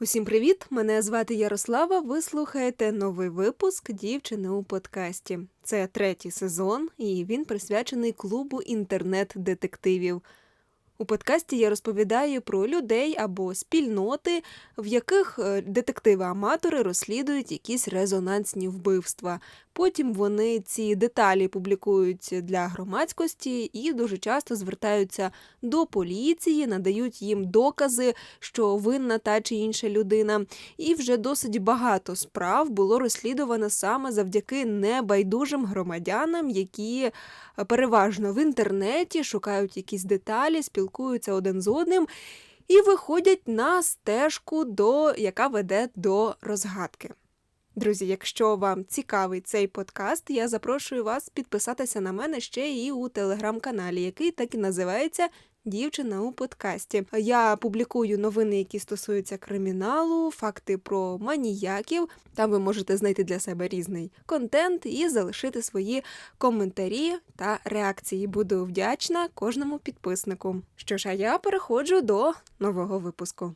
Усім привіт! Мене звати Ярослава. Ви слухаєте новий випуск Дівчини у подкасті. Це третій сезон, і він присвячений клубу інтернет-детективів. У подкасті я розповідаю про людей або спільноти, в яких е, детективи-аматори розслідують якісь резонансні вбивства. Потім вони ці деталі публікують для громадськості і дуже часто звертаються до поліції, надають їм докази, що винна та чи інша людина. І вже досить багато справ було розслідувано саме завдяки небайдужим громадянам, які е, переважно в інтернеті шукають якісь деталі, спілкуються один з одним. І виходять на стежку, до яка веде до розгадки. Друзі, якщо вам цікавий цей подкаст, я запрошую вас підписатися на мене ще і у телеграм-каналі, який так і називається Дівчина у подкасті. Я публікую новини, які стосуються криміналу, факти про маніяків. Там ви можете знайти для себе різний контент і залишити свої коментарі та реакції. Буду вдячна кожному підписнику. Що ж, а я переходжу до нового випуску.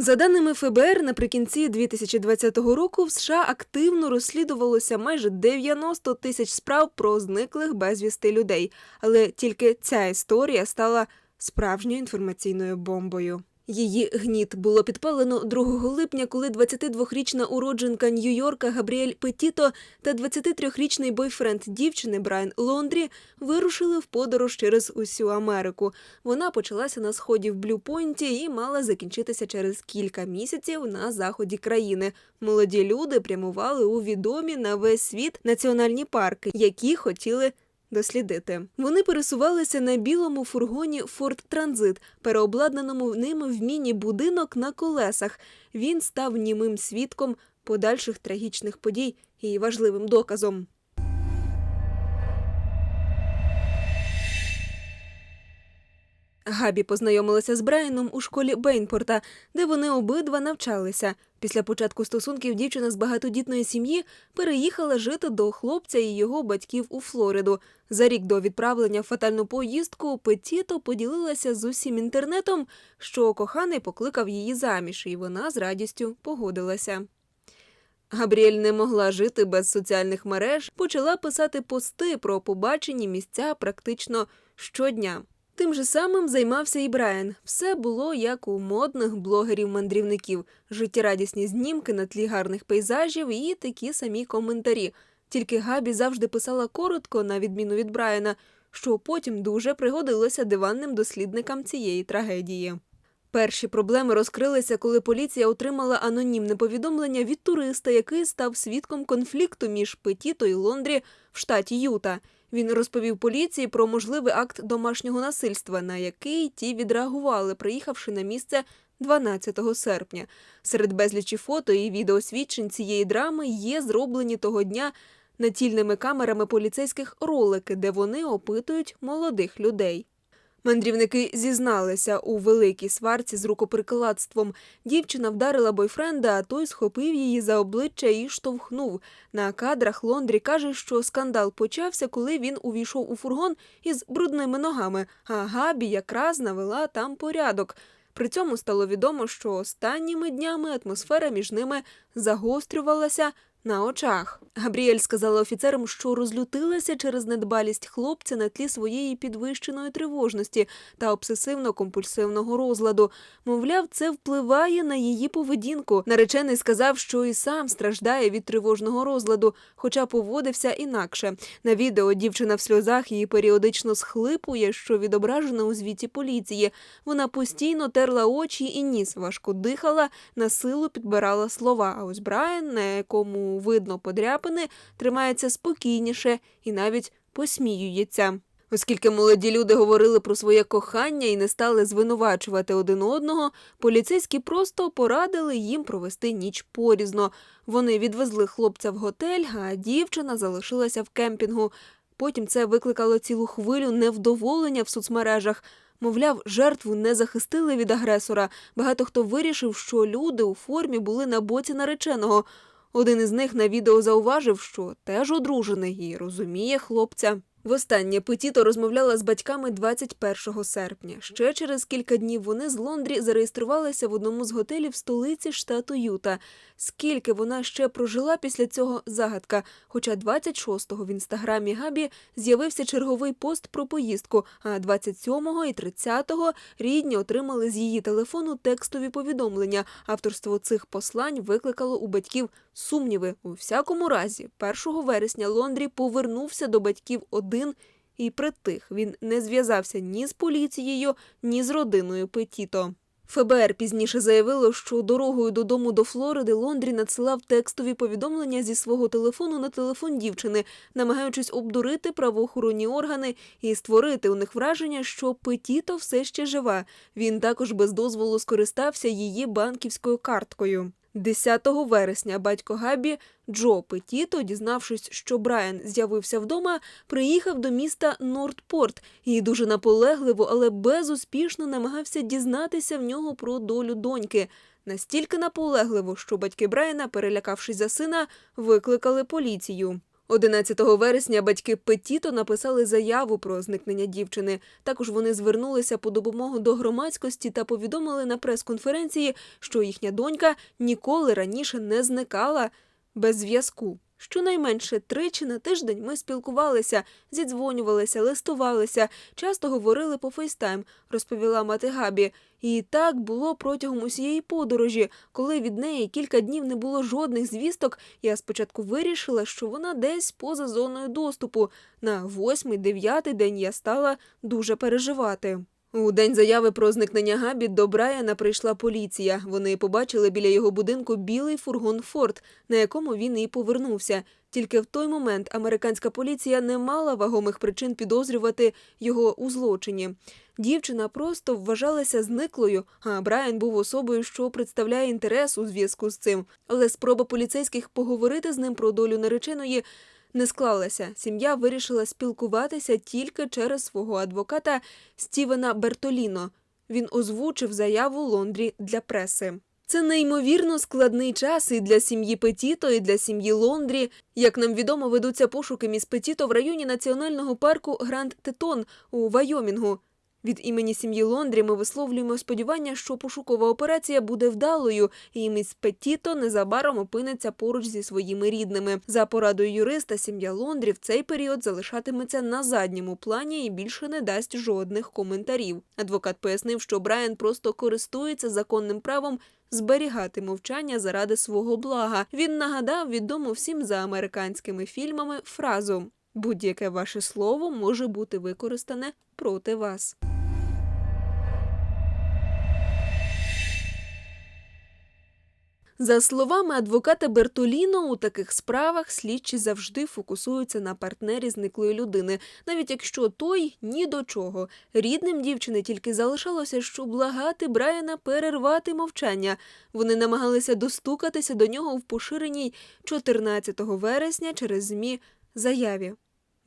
За даними ФБР, наприкінці 2020 року в США активно розслідувалося майже 90 тисяч справ про зниклих безвісти людей, але тільки ця історія стала справжньою інформаційною бомбою. Її гніт було підпалено 2 липня, коли 22-річна уродженка Нью-Йорка Габріель Петіто та 23-річний бойфренд дівчини Брайан Лондрі вирушили в подорож через усю Америку. Вона почалася на сході в Блюпойнті і мала закінчитися через кілька місяців на заході країни. Молоді люди прямували у відомі на весь світ національні парки, які хотіли дослідити. Вони пересувалися на білому фургоні Форд Транзит, переобладнаному ними в міні-будинок на колесах. Він став німим свідком подальших трагічних подій і важливим доказом. Габі познайомилася з Брайаном у школі Бейнпорта, де вони обидва навчалися. Після початку стосунків дівчина з багатодітної сім'ї переїхала жити до хлопця і його батьків у Флориду. За рік до відправлення в фатальну поїздку Петіто поділилася з усім інтернетом, що коханий покликав її заміж, і вона з радістю погодилася. Габріель не могла жити без соціальних мереж, почала писати пости про побачені місця практично щодня. Тим же самим займався і Брайан. Все було як у модних блогерів-мандрівників, життєрадісні знімки на тлі гарних пейзажів і такі самі коментарі. Тільки Габі завжди писала коротко, на відміну від Брайана, що потім дуже пригодилося диванним дослідникам цієї трагедії. Перші проблеми розкрилися, коли поліція отримала анонімне повідомлення від туриста, який став свідком конфлікту між Петіто і Лондрі в штаті Юта. Він розповів поліції про можливий акт домашнього насильства, на який ті відреагували, приїхавши на місце 12 серпня. Серед безлічі фото і відеосвідчень цієї драми є зроблені того дня натільними камерами поліцейських ролики, де вони опитують молодих людей. Мандрівники зізналися у великій сварці з рукоприкладством. Дівчина вдарила бойфренда, а той схопив її за обличчя і штовхнув. На кадрах Лондрі каже, що скандал почався, коли він увійшов у фургон із брудними ногами, а Габі якраз навела там порядок. При цьому стало відомо, що останніми днями атмосфера між ними загострювалася на очах. Габріель сказала офіцерам, що розлютилася через недбалість хлопця на тлі своєї підвищеної тривожності та обсесивно-компульсивного розладу. Мовляв, це впливає на її поведінку. Наречений сказав, що і сам страждає від тривожного розладу, хоча поводився інакше. На відео дівчина в сльозах її періодично схлипує, що відображено у звіті поліції. Вона постійно терла очі і ніс, важко дихала, на силу підбирала слова. А ось Брайан, на якому видно подряпини, тримається спокійніше і навіть посміюється. Оскільки молоді люди говорили про своє кохання і не стали звинувачувати один одного, поліцейські просто порадили їм провести ніч порізно. Вони відвезли хлопця в готель, а дівчина залишилася в кемпінгу. Потім це викликало цілу хвилю невдоволення в соцмережах. Мовляв, жертву не захистили від агресора. Багато хто вирішив, що люди у формі були на боці нареченого. Один із них на відео зауважив, що теж одружений і розуміє хлопця. Востаннє Петіто розмовляла з батьками 21 серпня. Ще через кілька днів вони з Лондрі зареєструвалися в одному з готелів столиці штату Юта. Скільки вона ще прожила після цього загадка. Хоча 26-го в інстаграмі Габі з'явився черговий пост про поїздку, а 27-го і 30-го рідні отримали з її телефону текстові повідомлення. Авторство цих послань викликало у батьків сумніви. У всякому разі, 1 вересня Лондрі повернувся до батьків один і притих. Він не зв'язався ні з поліцією, ні з родиною Петіто. ФБР пізніше заявило, що дорогою додому до Флориди Лондрі надсилав текстові повідомлення зі свого телефону на телефон дівчини, намагаючись обдурити правоохоронні органи і створити у них враження, що Петіто все ще жива. Він також без дозволу скористався її банківською карткою. 10 вересня батько Габі Джо Петіто, дізнавшись, що Брайан з'явився вдома, приїхав до міста Нордпорт і дуже наполегливо, але безуспішно намагався дізнатися в нього про долю доньки. Настільки наполегливо, що батьки Брайана, перелякавшись за сина, викликали поліцію. 11 вересня батьки Петіто написали заяву про зникнення дівчини. Також вони звернулися по допомогу до громадськості та повідомили на прес-конференції, що їхня донька ніколи раніше не зникала без зв'язку. Щонайменше тричі на тиждень ми спілкувалися, зідзвонювалися, листувалися, часто говорили по фейстайм, розповіла мати Габі. І так було протягом усієї подорожі, коли від неї кілька днів не було жодних звісток. Я спочатку вирішила, що вона десь поза зоною доступу. На восьмий, дев'ятий день я стала дуже переживати. У день заяви про зникнення Габі до Брайана прийшла поліція. Вони побачили біля його будинку білий фургон Форд, на якому він і повернувся. Тільки в той момент американська поліція не мала вагомих причин підозрювати його у злочині. Дівчина просто вважалася зниклою, а Брайан був особою, що представляє інтерес у зв'язку з цим. Але спроба поліцейських поговорити з ним про долю нареченої не склалася. Сім'я вирішила спілкуватися тільки через свого адвоката Стівена Бертоліно. Він озвучив заяву Лондрі для преси. Це неймовірно складний час і для сім'ї Петіто, і для сім'ї Лондрі. Як нам відомо, ведуться пошуки міс Петіто в районі національного парку Гранд Тетон у Вайомінгу. Від імені сім'ї Лондрі ми висловлюємо сподівання, що пошукова операція буде вдалою, і міс Петіто незабаром опиниться поруч зі своїми рідними. За порадою юриста, сім'я Лондрі в цей період залишатиметься на задньому плані і більше не дасть жодних коментарів. Адвокат пояснив, що Брайан просто користується законним правом зберігати мовчання заради свого блага. Він нагадав відому всім за американськими фільмами фразу Будь-яке ваше слово може бути використане проти вас. За словами адвоката Бертоліно, у таких справах слідчі завжди фокусуються на партнері зниклої людини, навіть якщо той ні до чого. Рідним дівчини тільки залишалося, що благати Брайана перервати мовчання. Вони намагалися достукатися до нього в поширеній 14 вересня через ЗМІ заяві.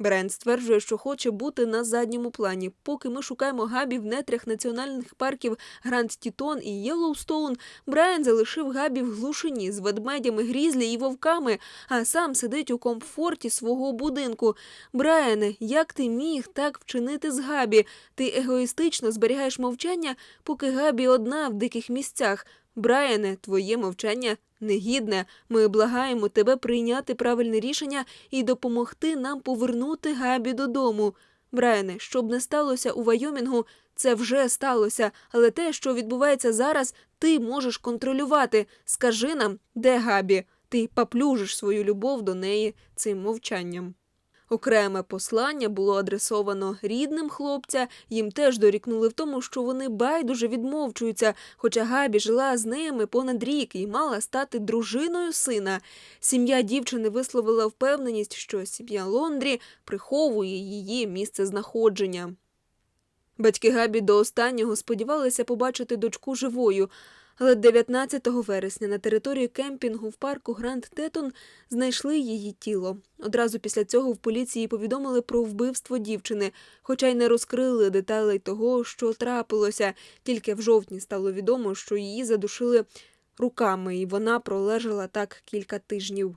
Брайан стверджує, що хоче бути на задньому плані. Поки ми шукаємо Габі в нетрях національних парків Гранд Тітон і Єлоустоун, Брайан залишив Габі в глушині з ведмедями, грізлі і вовками, а сам сидить у комфорті свого будинку. Брайане, як ти міг так вчинити з Габі? Ти егоїстично зберігаєш мовчання, поки Габі одна в диких місцях. Брайане, твоє мовчання негідне. Ми благаємо тебе прийняти правильне рішення і допомогти нам повернути Габі додому. Брайане, що б не сталося у Вайомінгу, це вже сталося, але те, що відбувається зараз, ти можеш контролювати. Скажи нам, де Габі? Ти поплюжиш свою любов до неї цим мовчанням. Окреме послання було адресовано рідним хлопця. Їм теж дорікнули в тому, що вони байдуже відмовчуються, хоча Габі жила з ними понад рік і мала стати дружиною сина. Сім'я дівчини висловила впевненість, що сім'я Лондрі приховує її місце знаходження. Батьки Габі до останнього сподівалися побачити дочку живою, але 19 вересня на території кемпінгу в парку Гранд Тетон знайшли її тіло. Одразу після цього в поліції повідомили про вбивство дівчини, хоча й не розкрили деталей того, що трапилося. Тільки в жовтні стало відомо, що її задушили руками, і вона пролежала так кілька тижнів.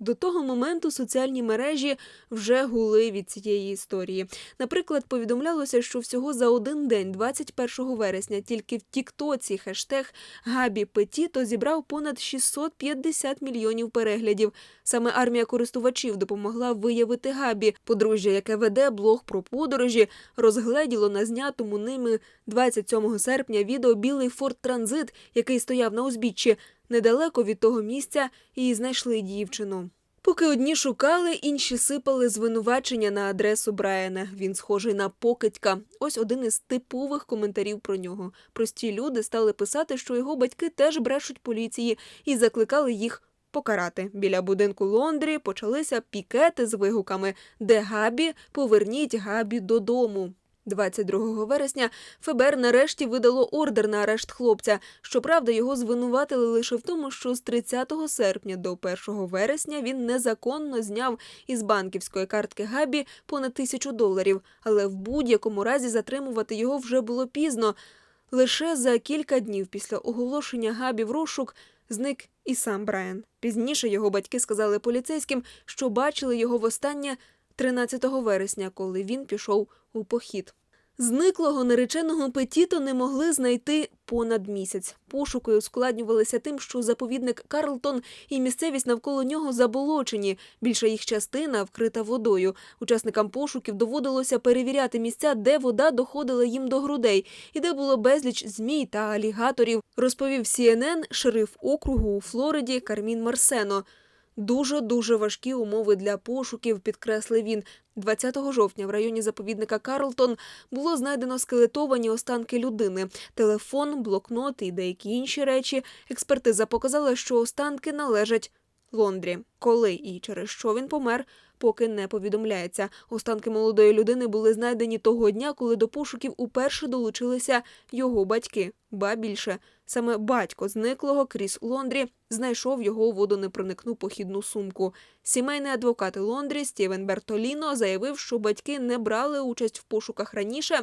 До того моменту соціальні мережі вже гули від цієї історії. Наприклад, повідомлялося, що всього за один день, 21 вересня, тільки в Тіктоці хештег Габі Петіто зібрав понад 650 мільйонів переглядів. Саме армія користувачів допомогла виявити Габі. Подружжя, яке веде блог про подорожі, розгледіло на знятому ними 27 серпня відео білий Форд Транзит, який стояв на узбіччі. Недалеко від того місця і знайшли дівчину. Поки одні шукали, інші сипали звинувачення на адресу Брайана. Він схожий на покидька. Ось один із типових коментарів про нього. Прості люди стали писати, що його батьки теж брешуть поліції і закликали їх покарати. Біля будинку Лондрі почалися пікети з вигуками Де Габі? Поверніть Габі додому. 22 вересня ФБР нарешті видало ордер на арешт хлопця. Щоправда, його звинуватили лише в тому, що з 30 серпня до 1 вересня він незаконно зняв із банківської картки Габі понад тисячу доларів. Але в будь-якому разі затримувати його вже було пізно. Лише за кілька днів після оголошення Габі в розшук зник і сам Брайан. Пізніше його батьки сказали поліцейським, що бачили його востаннє 13 вересня, коли він пішов у похід. Зниклого нареченого Петіто не могли знайти понад місяць. Пошуки ускладнювалися тим, що заповідник Карлтон і місцевість навколо нього заболочені. Більша їх частина вкрита водою. Учасникам пошуків доводилося перевіряти місця, де вода доходила їм до грудей, і де було безліч змій та алігаторів. Розповів CNN шериф округу у Флориді Кармін Марсено. Дуже дуже важкі умови для пошуків, підкреслив він. 20 жовтня в районі заповідника Карлтон було знайдено скелетовані останки людини, телефон, блокнот і деякі інші речі. Експертиза показала, що останки належать Лондрі. Коли і через що він помер, поки не повідомляється. Останки молодої людини були знайдені того дня, коли до пошуків уперше долучилися його батьки. Ба більше саме батько зниклого Кріс Лондрі знайшов його у водонепроникну похідну сумку. Сімейний адвокат Лондрі Стівен Бертоліно заявив, що батьки не брали участь в пошуках раніше,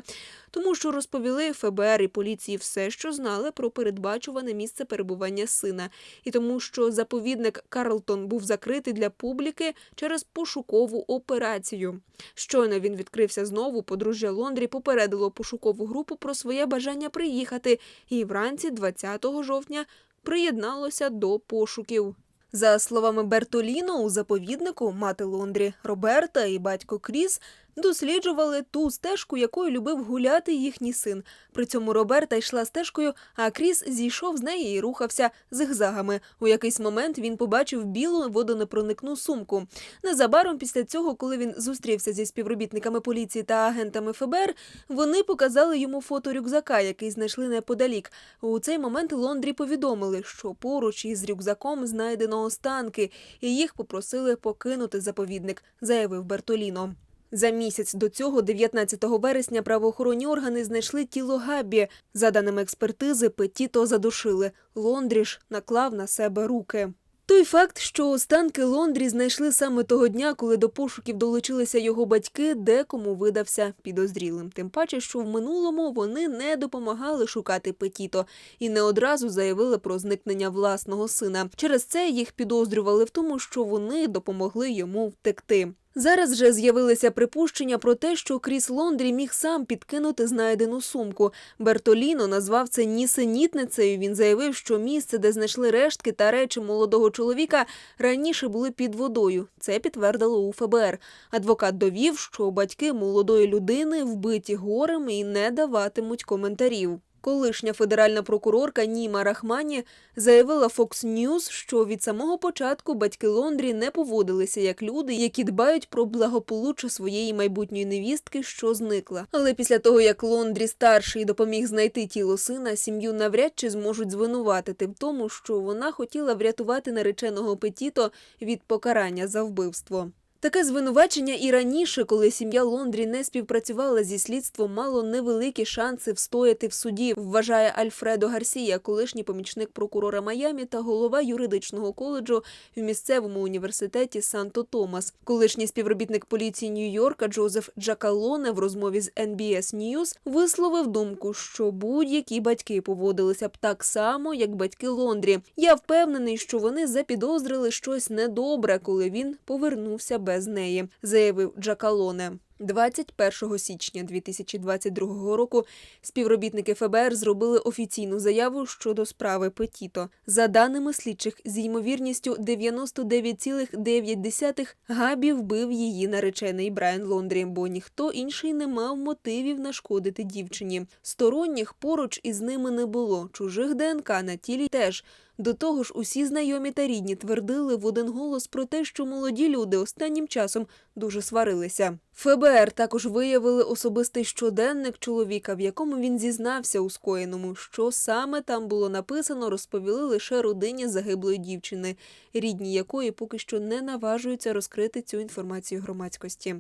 тому що розповіли ФБР і поліції все, що знали про передбачуване місце перебування сина, і тому, що заповідник Карлтон був закритий для публіки через пошукову операцію. Щойно він відкрився знову. Подружжя Лондрі попередило пошукову групу про своє бажання приїхати, і вранці, 20 жовтня, приєдналося до пошуків. За словами Бертоліно, у заповіднику мати Лондрі Роберта і батько Кріс досліджували ту стежку, якою любив гуляти їхній син. При цьому Роберта йшла стежкою, а Кріс зійшов з неї і рухався зигзагами. У якийсь момент він побачив білу водонепроникну сумку. Незабаром після цього, коли він зустрівся зі співробітниками поліції та агентами ФБР, вони показали йому фото рюкзака, який знайшли неподалік. У цей момент Лондрі повідомили, що поруч із рюкзаком знайдено останки, і їх попросили покинути заповідник, заявив Бертоліно. За місяць до цього, 19 вересня, правоохоронні органи знайшли тіло Габі. За даними експертизи, Петіто задушили. Лондріж наклав на себе руки. Той факт, що останки Лондрі знайшли саме того дня, коли до пошуків долучилися його батьки, декому видався підозрілим. Тим паче, що в минулому вони не допомагали шукати Петіто і не одразу заявили про зникнення власного сина. Через це їх підозрювали в тому, що вони допомогли йому втекти. Зараз же з'явилися припущення про те, що Кріс Лондрі міг сам підкинути знайдену сумку. Бертоліно назвав це нісенітницею. Він заявив, що місце, де знайшли рештки та речі молодого чоловіка, раніше були під водою. Це підтвердило у ФБР. Адвокат довів, що батьки молодої людини вбиті горем і не даватимуть коментарів. Колишня федеральна прокурорка Німа Рахмані заявила Fox News, що від самого початку батьки Лондрі не поводилися як люди, які дбають про благополуччя своєї майбутньої невістки, що зникла. Але після того, як Лондрі старший допоміг знайти тіло сина, сім'ю навряд чи зможуть звинуватити в тому, що вона хотіла врятувати нареченого Петіто від покарання за вбивство. Таке звинувачення і раніше, коли сім'я Лондрі не співпрацювала зі слідством, мало невеликі шанси встояти в суді, вважає Альфредо Гарсія, колишній помічник прокурора Майамі та голова юридичного коледжу в місцевому університеті Санто Томас. Колишній співробітник поліції Нью-Йорка Джозеф Джакалоне в розмові з NBS News висловив думку, що будь-які батьки поводилися б так само, як батьки Лондрі. Я впевнений, що вони запідозрили щось недобре, коли він повернувся без неї, заявив Джакалоне. 21 січня 2022 року співробітники ФБР зробили офіційну заяву щодо справи Петіто. За даними слідчих, з ймовірністю 99,9 Габі вбив її наречений Брайан Лондрі, бо ніхто інший не мав мотивів нашкодити дівчині. Сторонніх поруч із ними не було. Чужих ДНК на тілі теж. До того ж, усі знайомі та рідні твердили в один голос про те, що молоді люди останнім часом дуже сварилися. ФБР також виявили особистий щоденник чоловіка, в якому він зізнався у скоєному. Що саме там було написано, розповіли лише родині загиблої дівчини, рідні якої поки що не наважуються розкрити цю інформацію громадськості.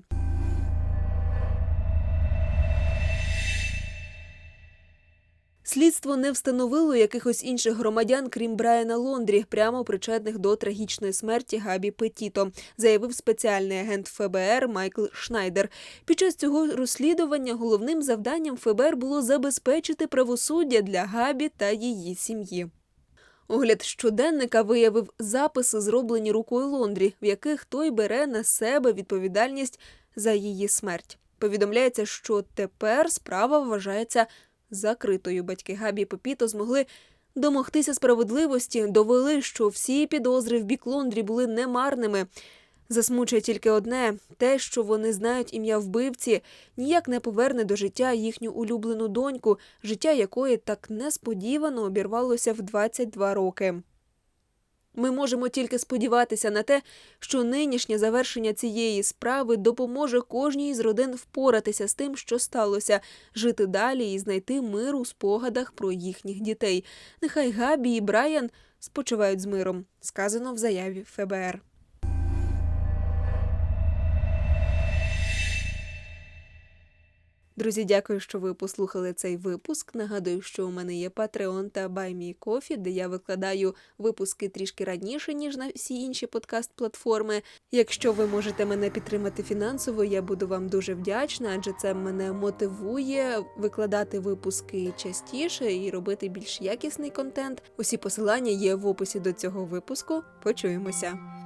Слідство не встановило якихось інших громадян, крім Брайана Лондрі, прямо причетних до трагічної смерті Габі Петіто, заявив спеціальний агент ФБР Майкл Шнайдер. Під час цього розслідування головним завданням ФБР було забезпечити правосуддя для Габі та її сім'ї. Огляд щоденника виявив записи, зроблені рукою Лондрі, в яких той бере на себе відповідальність за її смерть. Повідомляється, що тепер справа вважається закритою. Батьки Габі Пепіто змогли домогтися справедливості, довели, що всі підозри в бік Лондрі були немарними. Засмучує тільки одне те, що вони знають ім'я вбивці, ніяк не поверне до життя їхню улюблену доньку, життя якої так несподівано обірвалося в 22 роки. Ми можемо тільки сподіватися на те, що нинішнє завершення цієї справи допоможе кожній з родин впоратися з тим, що сталося, жити далі і знайти мир у спогадах про їхніх дітей. Нехай Габі і Брайан спочивають з миром, сказано в заяві ФБР. Друзі, дякую, що ви послухали цей випуск. Нагадую, що у мене є Patreon та BuyMeCoffee, де я викладаю випуски трішки раніше, ніж на всі інші подкаст-платформи. Якщо ви можете мене підтримати фінансово, я буду вам дуже вдячна, адже це мене мотивує викладати випуски частіше і робити більш якісний контент. Усі посилання є в описі до цього випуску. Почуємося.